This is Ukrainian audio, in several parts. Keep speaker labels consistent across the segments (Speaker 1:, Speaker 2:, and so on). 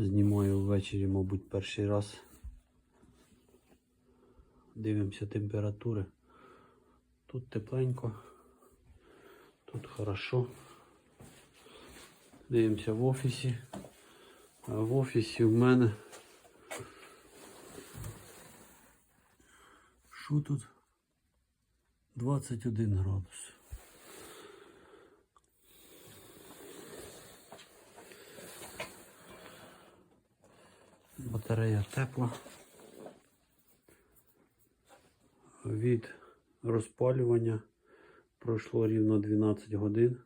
Speaker 1: Знімаю ввечері, мабуть, перший раз. Дивимося температури. Тут тепленько, тут хорошо. Дивимося в офісі. А в офісі в мене. Що тут? 21 градус. Батарея тепла. Від розпалювання пройшло рівно 12 годин.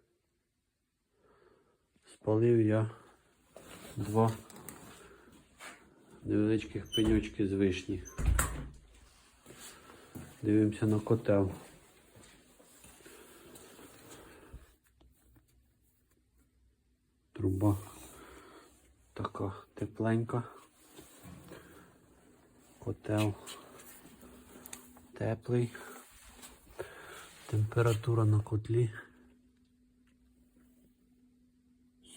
Speaker 1: Спалив я два невеличких пеньочки з вишні. Дивимося на котел. Труба така тепленька. Котел теплий. Температура на котлі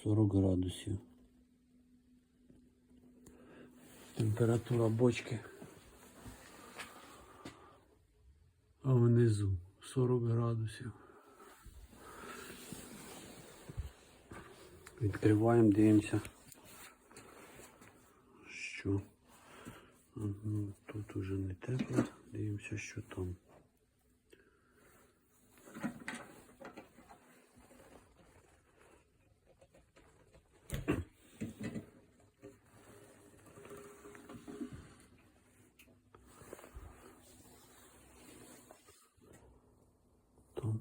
Speaker 1: 40 градусів. Температура бочки. А внизу 40 градусів. Відкриваємо, дивимося, що тут уже не тепло, дивимося, що там. Так.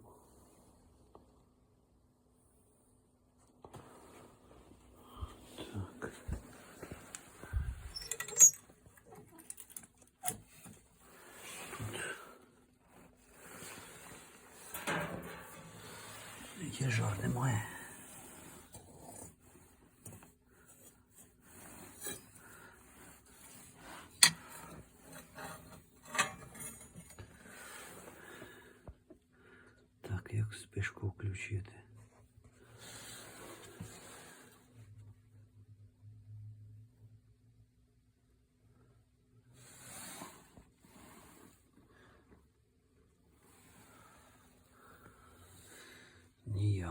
Speaker 1: Тут жар немає. Так, як спишку включити?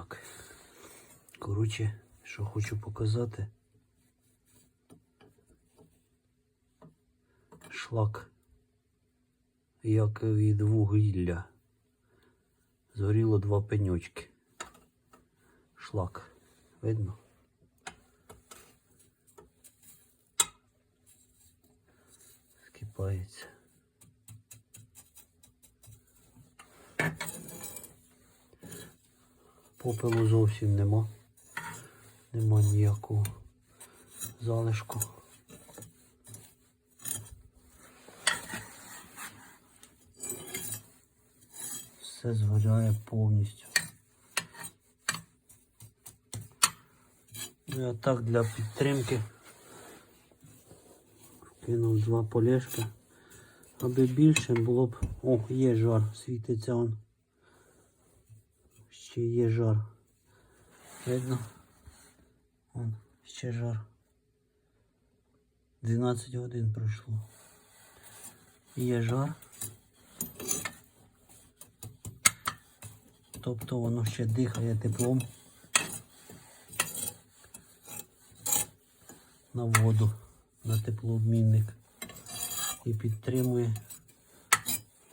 Speaker 1: Ніяк. Коротше, що хочу показати. Шлак, як від вугілля. Згоріло два пеньочки. Шлак. Видно? Скипається. Попелу зовсім нема. Нема ніякого залишку. Все згоряє повністю. Ну, Я так для підтримки вкинув два полешки. Аби більше було б... О, є жар, світиться он. Ще є жар. Видно? Вон, ще жар. 12 годин пройшло. Є жар. Тобто воно ще дихає теплом на воду, на теплообмінник і підтримує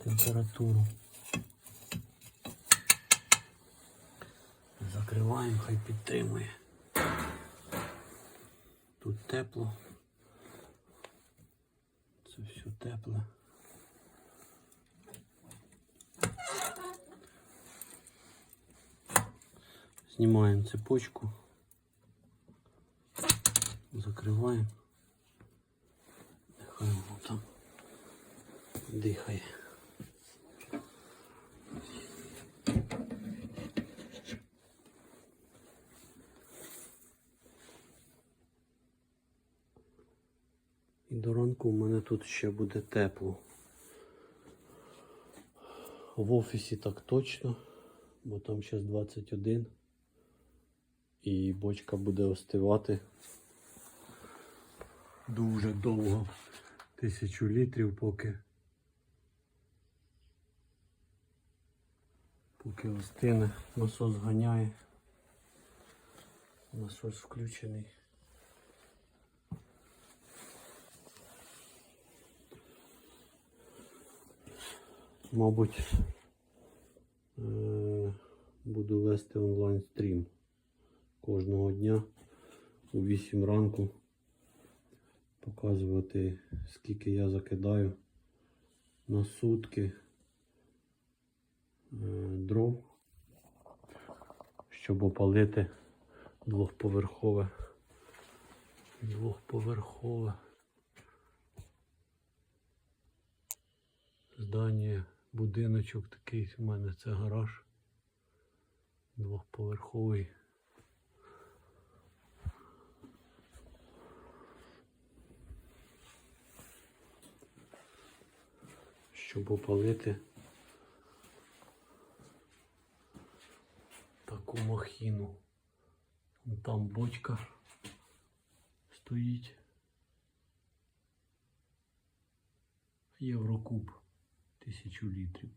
Speaker 1: температуру. Закриваємо, хай підтримує. Тут тепло. Це все тепле. Знімаємо цепочку. Закриваємо. Нехай воно там дихає. І до ранку у мене тут ще буде тепло. В офісі так точно, бо там зараз 21 і бочка буде остивати дуже довго. Тисячу літрів поки. Поки остине, насос ганяє. Насос включений. Мабуть, е, буду вести онлайн стрім кожного дня у 8 ранку. Показувати, скільки я закидаю на сутки е, дров, щоб опалити двохповерхове. Двохповерхове здання, будиночок такий у мене це гараж. Двохповерховий. Щоб опалити таку махіну. Там бочка стоїть. Єврокуб тисячу літрів.